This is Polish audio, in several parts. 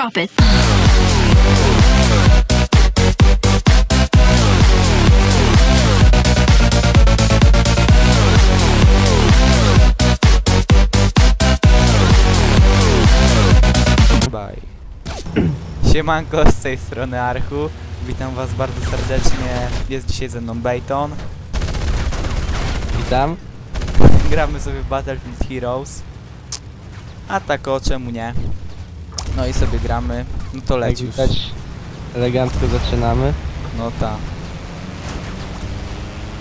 Drop it. Bye. Siemanko, z tej strony Archu. Witam was bardzo serdecznie. Jest dzisiaj ze mną Bayton. Witam. Gramy sobie w Battlefield Heroes. A tak o, czemu nie? No i sobie gramy. No to leci już. widać, elegancko zaczynamy. No ta.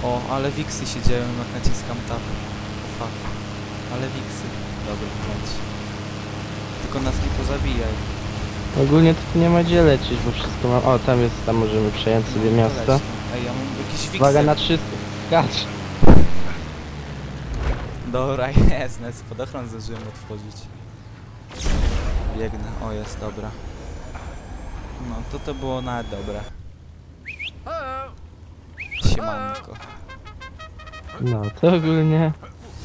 O, ale wiksy się dzieją, jak naciskam tab. Fuck. Ale wiksy. Dobra, leć. Tylko nas nie pozabijaj. Ogólnie to tu nie ma gdzie lecieć, bo wszystko ma... O, tam jest, tam możemy przejąć sobie No, to miasto. leć, no. Ej, ja mam jakiś wiksy. Uwaga na 300. Skacz. Dobra, jest, nawet spadochron zdążyłem otworzyć. Biegnę, o jest, dobra. No, to to było nawet dobre. Siemanko. No, to ogólnie...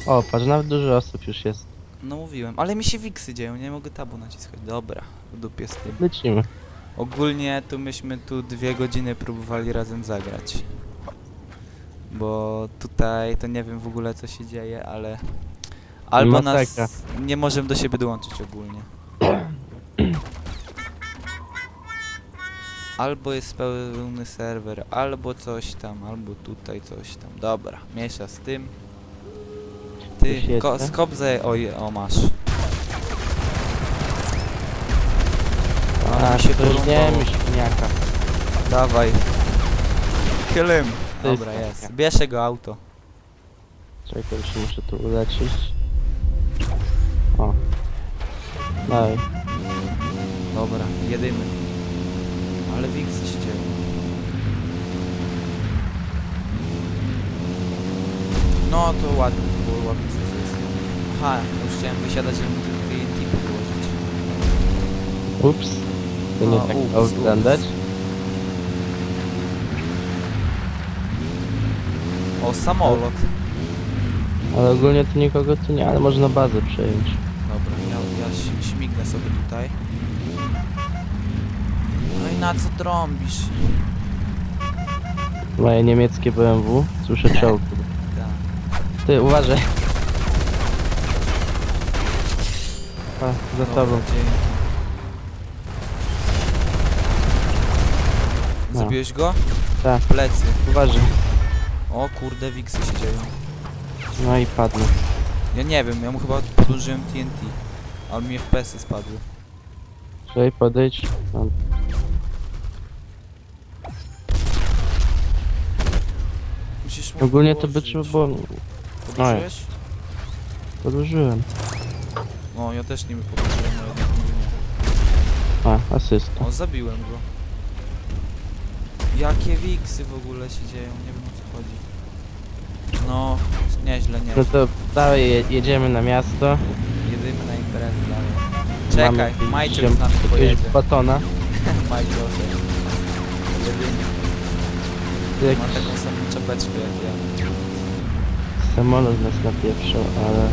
O, patrz, nawet dużo osób już jest. No mówiłem, ale mi się wiksy dzieją, nie mogę tabu naciskać. Dobra, w dupie z tym. Lecimy. Ogólnie tu myśmy tu dwie godziny próbowali razem zagrać. Bo tutaj to nie wiem w ogóle co się dzieje, ale... Albo nas nie możemy do siebie dołączyć ogólnie. Albo jest pełny serwer, albo coś tam, albo tutaj coś tam. Dobra, miesza z tym. Ty, ko skop za... Oj, o masz. A, mi się nie świniaka. Dawaj. Kill him. Dobra, jest. taka. Bierz jego auto. Czekaj, już muszę tu uleczyć. O. Daj. Dobra, jedymy. Ale się dzieją. No to ładnie, to było ładne sukcesy. Aha, już chciałem wysiadać, żeby TNT podłożyć. Ups. To nie A, tak ups, miało wyglądać. O, samolot. Ale ogólnie to nikogo tu nie, ale można bazę przejąć. Na co trąbisz? Moje niemieckie BMW. Słyszę czołg. Tak. Ty, uważaj. A, za tobą. dzięki. No. Zabiłeś go? Tak, Plecy. uważaj. O kurde, wiksy się dzieją. No i padnę. Ja nie wiem, ja mu chyba podłożyłem TNT. Ale mi FPS-y spadły. Czekaj, podejdź. Mu ogólnie to by trzeba było... Podłożyłeś? Podłożyłem. No, ja też nie podłożyłem, ale jednak mówię nie. A, asysta. O, zabiłem go. Jakie wiksy w ogóle się dzieją, nie wiem o co chodzi. No, nieźle, No nieźle. to dalej je, jedziemy na miasto. Jedymy na imprezę dalej. Czekaj, Mamy Majciel ziom- z nami jakiegoś pojedzie. batona. Majciel. Jedyny. Jak Ma taką czapeczkę jak ja. samolot nas napieprzał, ale...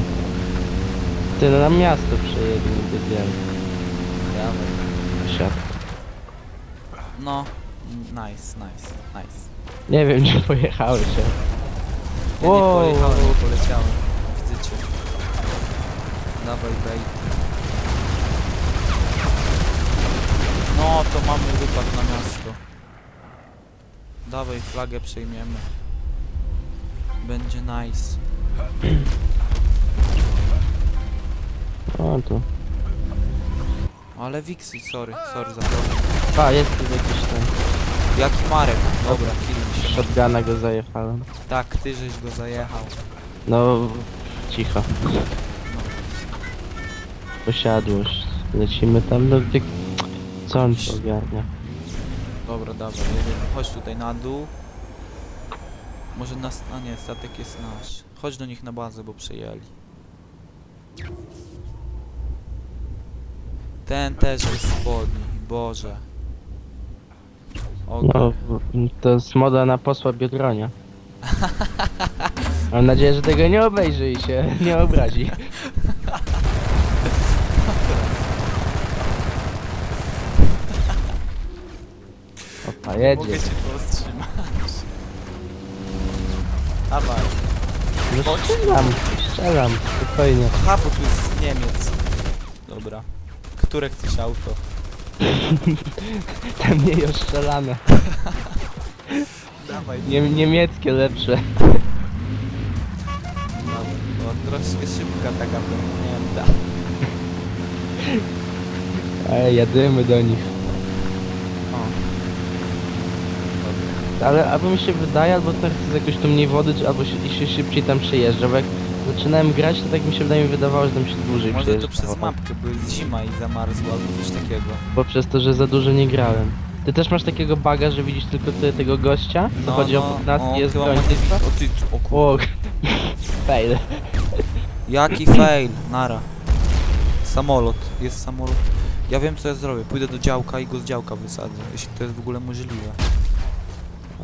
Ty, no na miasto przejedziemy, wiedziałem. Dawaj. Siad. No, nice, nice, nice. Nie wiem, gdzie pojechałeś. ale- Ja Wow. nie pojechałem, nie poleciałem. Widzę cię. Dawaj bait. No, to mamy wypad na miasto. Dawaj, flagę przejmiemy. Będzie nice. O, tu. Ale wiksy, sorry, sorry za to. A, jest tu jakiś ten... Jaki Marek? Dobra, kill się. Shotguna go zajechałem. Tak, ty żeś go zajechał. No, cicho. Posiadłość. Lecimy tam, no ty... Co on tu ogarnia? Dobra, dawaj, jedziemy. Chodź tutaj na dół. Może nas... A nie, statek jest nasz. Chodź do nich na bazę, bo przejęli. Ten też jest spodni, Boże. O, No, to jest moda na posła Biedronia. Mam nadzieję, że tego nie obejrzy i się nie obrazi. A mogę jedzie. cię powstrzymać. Dawaj. No strzelam, strzelam, spokojnie. Aha, bo tu jest Niemiec. Dobra. Które chcesz auto? Te mniej ostrzelane. Dawaj. Nie, niemieckie lepsze. Dawaj. O, troszkę szybka taka pęknięta. Ej, jadymy do nich. O. Dobra. Ale albo mi się wydaje, albo teraz jest jakoś tu mniej wody, czy albo się, i się szybciej tam przejeżdża, bo jak zaczynałem grać, to tak mi się wydaje, mi wydawało, że tam się dłużej Może to przez mapkę, bo jest zima i zamarzło albo coś takiego. Bo przez to, że za dużo nie grałem. Ty też masz takiego baga, że widzisz tylko ty, tego gościa, co chodzi o nas No, jest debil- O ty, o kur... Fail. Jaki fail, nara. Samolot, jest samolot. Ja wiem co ja zrobię, pójdę do działka i go z działka wysadzę, jeśli to jest w ogóle możliwe.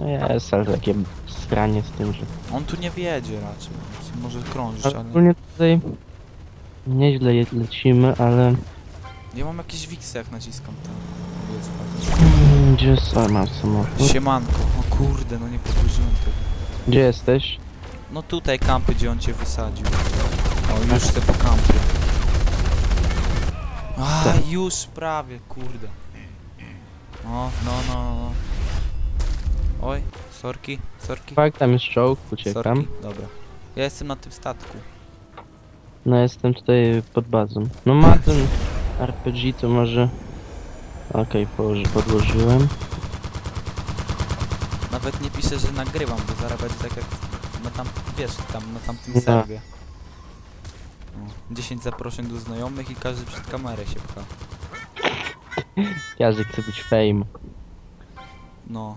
No jest, ale takie skranie z tym, że... On tu nie wiedzie raczej, może krążyć, Ale ogólnie tutaj nieźle je- lecimy, ale... Ja mam jakieś wiksy jak naciskam tam. Jest Gdzie sama samochód? Siemanko, o kurde, no nie podłożyłem tego. Gdzie jesteś? No tutaj kampy, gdzie on cię wysadził. O, już se po kampie. A, Tak. już prawie, kurde. O, no, no, no. Oj, sorki, sorki. Tak, tam jest czołg, uciekam. Sorki, dobra. Ja jestem na tym statku. No jestem tutaj pod bazą. No ma ten RPG, to może... Okej, położy, podłożyłem. Nawet nie piszę, że nagrywam, bo zaraz będzie tak jak na tam, wiesz, tam na tamtym No. serwie. O, 10 zaproszeń do znajomych i każdy przed kamerę się pcha. Każdy chce być fame. No,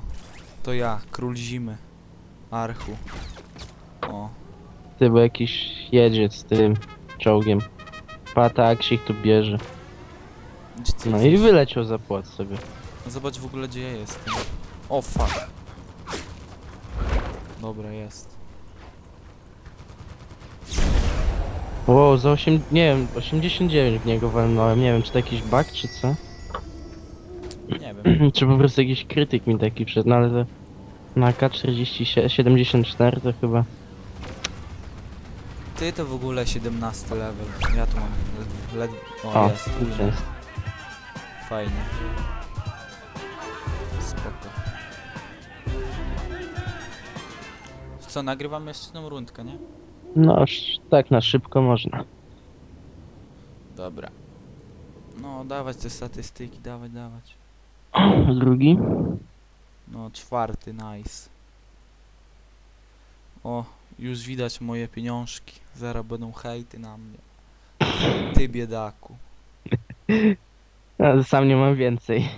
to ja, król zimy. Archu. O, Ty, bo jakiś jedzie z tym czołgiem. Patak ich tu bierze. No i wyleciał za płot sobie. No Zobacz w ogóle gdzie ja jestem. O fuck. Dobra, jest. Wow, za 8, nie wiem, 89 w niego walnąłem. Nie wiem, czy to jakiś bug, czy co? Nie wiem. czy po prostu jakiś krytyk mi taki przed, no ale to na K40, 74 to chyba. Ty to w ogóle 17 level. Ja tu mam led... O, O, jest. Fajnie. Spoko. Co, nagrywam jeszcze jedną rundkę, nie? No, tak na szybko można. Dobra. No, dawać te statystyki, dawać, dawać. Drugi? No, czwarty, nice. O, już widać moje pieniążki. Zaraz będą hejty na mnie. Ty biedaku. A, sam nie mam więcej.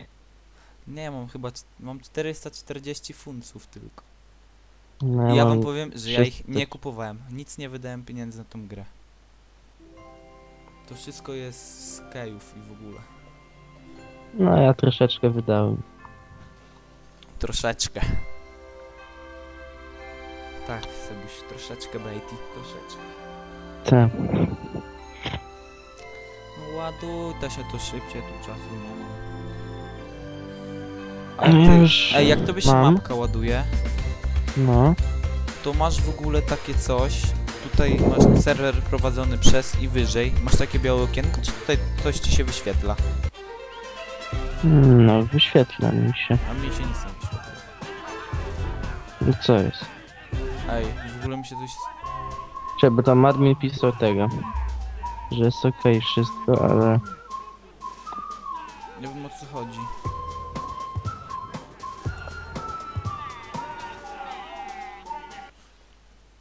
Nie, mam chyba, mam 440 funtów tylko. No, ja mam- wam powiem, że ja ich 600. nie kupowałem. Nic nie wydałem pieniędzy na tą grę. To wszystko jest z kejów i w ogóle. No ja troszeczkę wydałem. Troszeczkę. Tak, Sebuś, troszeczkę bejti, troszeczkę. Tak. No ładuj, da się to szybciej, tu czasu nie ma. A ty, już ej, jak tobie się mam. mapka ładuje, No. to masz w ogóle takie coś, tutaj masz serwer prowadzony przez i wyżej, masz takie białe okienko, czy tutaj coś ci się wyświetla? No, wyświetla mi się. A mi się nic nie wyświetla. No co jest? Ej, w ogóle mi się coś... Czekaj, bo tam admin pisał tego. Że jest okej wszystko, ale... Nie wiem o co chodzi.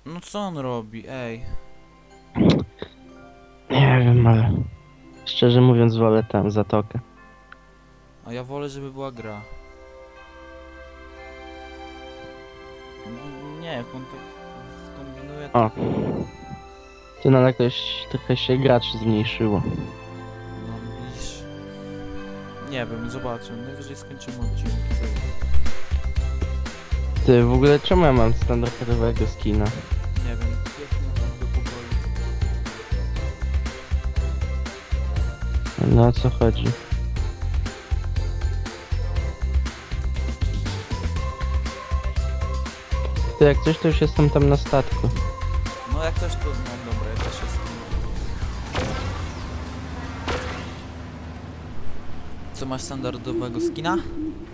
No co on robi, ej? Nie wiem, ale... Szczerze mówiąc wolę tam zatokę. A ja wolę, żeby była gra. Nie, on tak skombinuje, to... O. Ty no jakoś trochę się graczy zmniejszyło. No widzisz... Nie wiem, zobaczę. Najwyżej skończymy tyle. Ty, w ogóle czemu ja mam standardowego skina? Nie wiem, jest do pokoju. No o co chodzi? To jak coś, to już jestem tam na statku. No jak coś to, no dobra, ja też jestem. Co masz standardowego skina?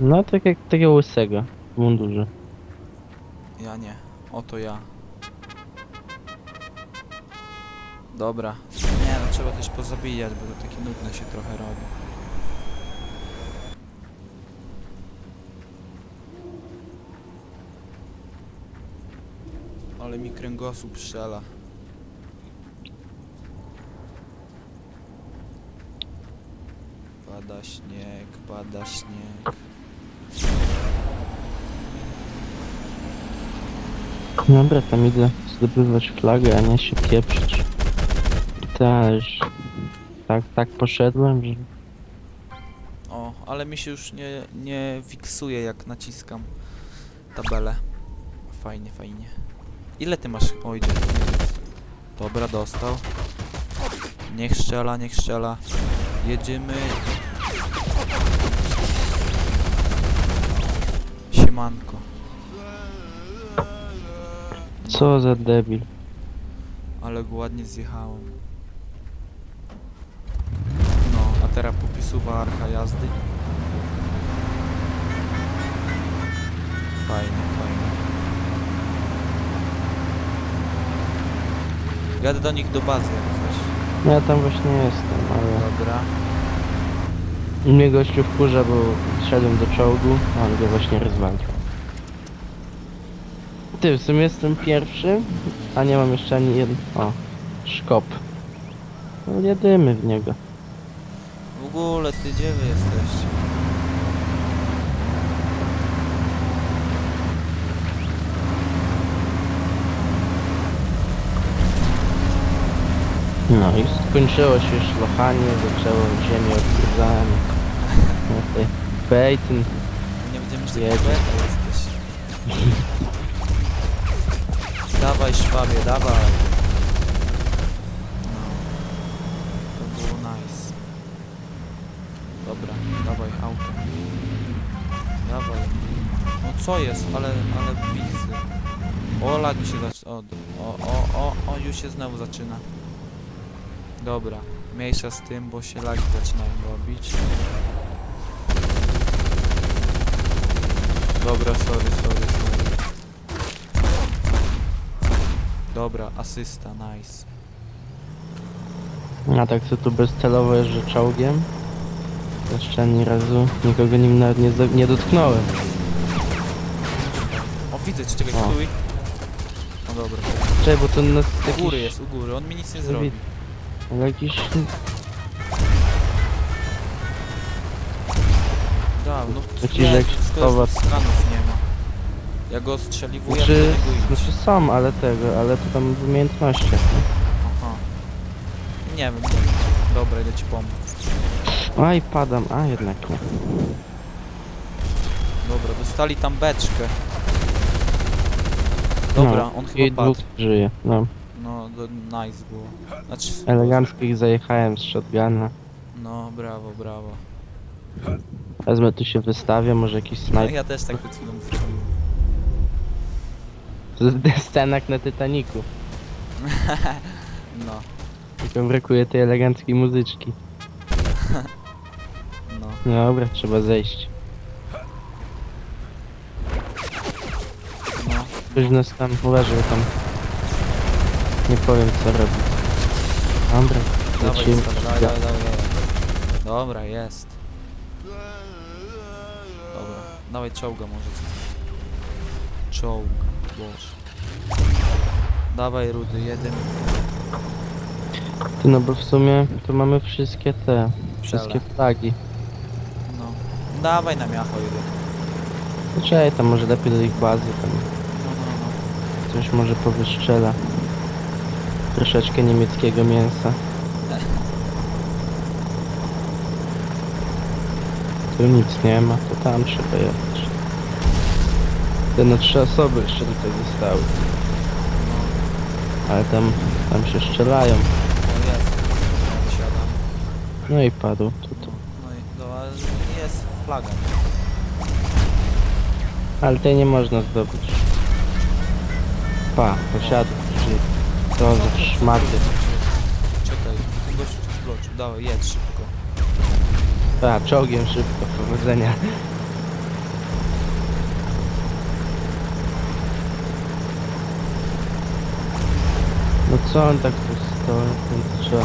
No, tak jak takiego łysego w mundurze. Ja nie. Oto ja. Dobra. Nie no, trzeba też pozabijać, bo to takie nudne się trochę robi. Ale mi kręgosłup strzela. Pada śnieg, pada śnieg. Dobra, tam idę zdobywać flagę, a nie się pieprzyć. Też. Tak, tak poszedłem, że... O, ale mi się już nie, nie fiksuje jak naciskam tabelę. Fajnie, fajnie. Ile ty masz? Oj. Dobra, dostał. Niech strzela, niech strzela. Jedziemy. Siemanko. Co za debil. Ale go ładnie zjechałem. No, a teraz popisuwa archa jazdy. Fajnie, fajnie. Jadę do nich do bazy jak coś. No ja tam właśnie jestem, ale... Dobra. Mnie gościu wkurza, bo szedłem do czołgu, a on go właśnie rozwalił. Ty, w sumie jestem pierwszy, a nie mam jeszcze ani jeden... O, szkop. No jedymy w niego. W ogóle ty gdzie wy jesteście? No i skończyło się szlochanie, zaczęło ziemię odgryzanie. No Nie będziemy już Jedzie. taki beta jesteś. dawaj szwabie, dawaj. No. To było nice. Dobra, dawaj auto. Dawaj. No co jest? Ale, ale wizy. O, lagi się zaczyna. O, o, o, o, już się znowu zaczyna. Dobra, mniejsza z tym, bo się lagi zaczynają robić. Dobra, sorry, sorry, sorry. Dobra, asysta, nice. a tak co tu bezcelowo jeżdżę czołgiem. Jeszcze ani razu nikogo nim nawet nie, nie dotknąłem. O, widzę cię, czekaj, O. stój. No dobra, Czekaj, bo to nas u jakiś... góry jest, u góry, on mi nic nie zrobi. Jakiś... Da, no szkoda, że towar. skanów nie ma. Ja go strzeliwuję, Znaczy, idź. znaczy są, ale tego, ale to tam w umiejętnościach. nie? Aha. Nie wiem, nie wiem. Dobra, idę ci pomóc. Aj, padam, a jednak nie. Dobra, dostali tam beczkę. Dobra, no, on chyba I padł. dwóch żyje, no. No, to nice było. Znaczy, Elegancko ich zajechałem z shotguna. No, brawo, brawo. Wezmę tu się wystawię, może jakiś No, snajper. ja też tak przed chwilą zrobiłem. Scenak na Titaniku. No, Tylko brakuje tej eleganckiej muzyczki. no. Dobra, trzeba zejść. No, Ktoś nas tam uważał tam. Nie powiem co robi. Dobra, dawaj, lecimy. dawaj, dawaj, dawaj, dawaj. Dobra, jest. Dobra, dawaj czołga może. Czołg, boże. Dawaj rudy, jeden. Ty no bo w sumie to mamy wszystkie te, wszystkie flagi. No. Dawaj na miacho jeden. No Czekaj, tam może lepiej do ich bazy, tam No, no, no. coś może powystrzela. Troszeczkę niemieckiego mięsa. Tu nic nie ma, to tam trzeba jechać. Te no trzy osoby jeszcze tutaj zostały. Ale tam, tam się strzelają. No jest. No i padł tu, tu. No i no, ale jest flaga. Ale tej nie można zdobyć. Pa, posiadł. To za szmaty. Czekaj, ten gościu coś bloczył. Dawaj, jedź szybko. Pa, czołgiem szybko, powodzenia. No co on tak tu stoi? Więc trzeba...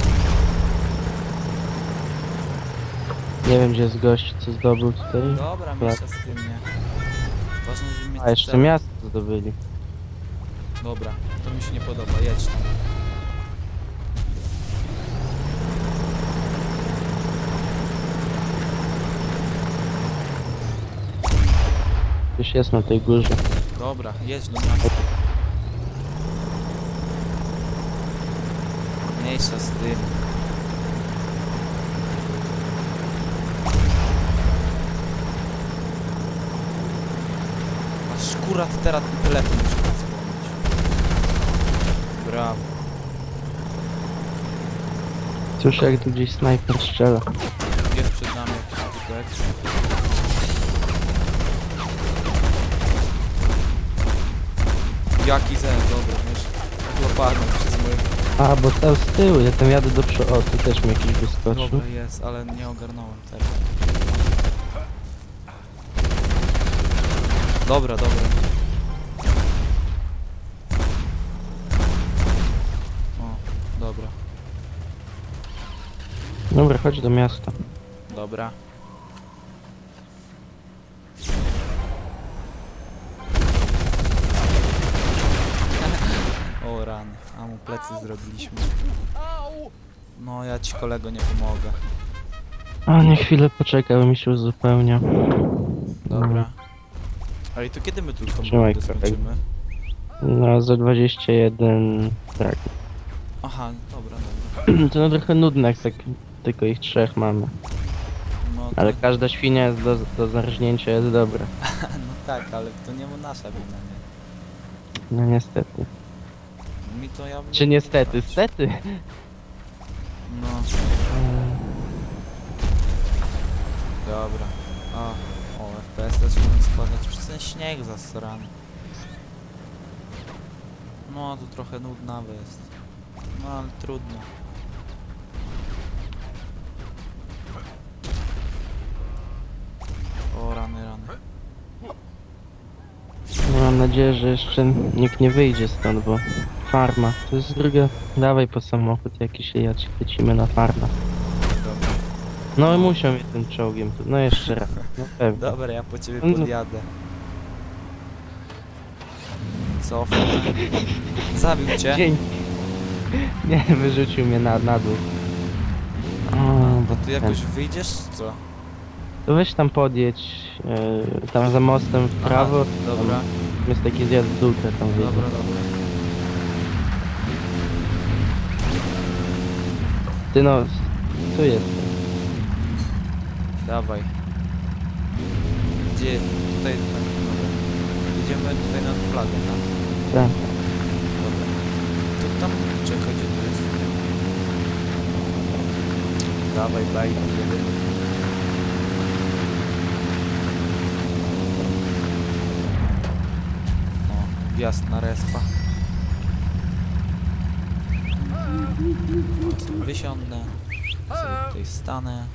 Nie wiem gdzie jest gość, co zdobył tutaj. Dobra, miejsca z tym, nie. Ważne, mieć A jeszcze cel. miasto zdobyli. Dobra, to mi się nie podoba, jedź tam. Ktoś jest na tej górze. Dobra, jedź do miasta. Mniejsza z tym. Aż akurat teraz telefon muszę zadzwonić. Brawo. Słyszę jak tu gdzieś snajper strzela. Jest przed nami jakiś typek. Jaki zen, dobra, wiesz. Odłapany przez mój... A, bo tam z tyłu, ja tam jadę do przodu. O, tu też mi jakiś wyskoczył. Dobra jest, ale nie ogarnąłem tego. Dobra, dobra. Dobra, chodź do miasta. dobra. o rany, a mu plecy zrobiliśmy. No ja ci kolego nie pomogę. A, nie chwilę poczekaj, bo mi się uzupełnia. Dobra. Ale i to kiedy my rundę kolego. skończymy? No, za 21... Tak. Aha, dobra, dobra. To no trochę nudne, jak tak tylko ich trzech mamy. No, to, Ale każda świnia jest do, do zarżnięcia jest dobra. no tak, ale to nie nasza wina, nie? No niestety. Mi to ja... Czy niestety? Stety! No, dobra. A, o, FPS zaczynają spadać przez ten śnieg zasrany. No, to trochę nudnawe jest. No, ale trudno. Nadzieję, że jeszcze nikt nie wyjdzie stąd, bo farma. To jest druga. Dawaj po samochód jakiś i ja ci lecimy na farmę. No i musiał mnie tym czołgiem. tu- No jeszcze raz. No pewnie. Dobra, ja po ciebie No. podjadę. Cofnę. Zabił cię. Dzień. Nie, wyrzucił mnie na, na dół. O, To ty jakoś wyjdziesz, czy co? To weź tam podjedź, e, tam za mostem w Aha, prawo. Dobra, Tam jest taki zjazd w dół, tam dobra, dobra. Ty no, tu jest. Dawaj. Gdzie? Tutaj, tak, dobra. Idziemy tutaj na flagę, tak? Tak. Dobra. To tam, czekaj, gdzie to jest? Dawaj, baj, jedziemy. O, wjazd na respa. Wysiądę. Sobie tutaj stanę.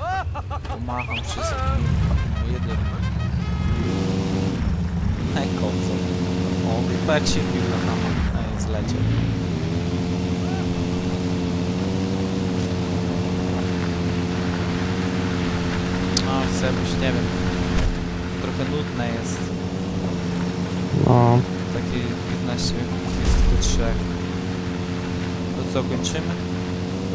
Pomacham wszystkim. No, jeden. Kozo. O, chyba jak się wbił na hama. A jest leciał. A, Sebuś, nie wiem. Trochę nudne jest. No, 15 minut, 23. To co, kończymy?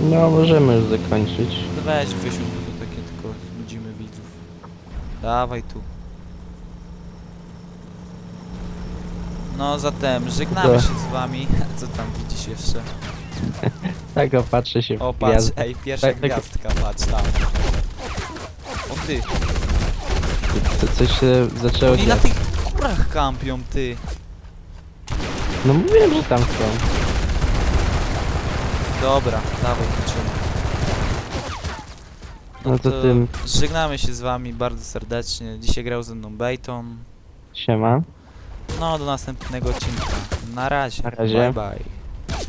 no możemy już zakończyć. No weź wysiądź, bo to takie tylko znudzimy widzów. Dawaj tu. No zatem, żegnamy To- się z wami. Co tam widzisz jeszcze? Tak, opatrzę się O, w patrz, gwiazdę. ej, pierwsza Tak, tak. gwiazdka, patrz tam. O ty, Co, coś się zaczęło oni na tych górach kampią, ty. No mówiłem, że tam są. Dobra, dawaj, kończymy. No to tym Żegnamy się z wami bardzo serdecznie. Dzisiaj grał ze mną Bejton. siema. No, do następnego odcinka. Na razie. Na razie. Bye bye.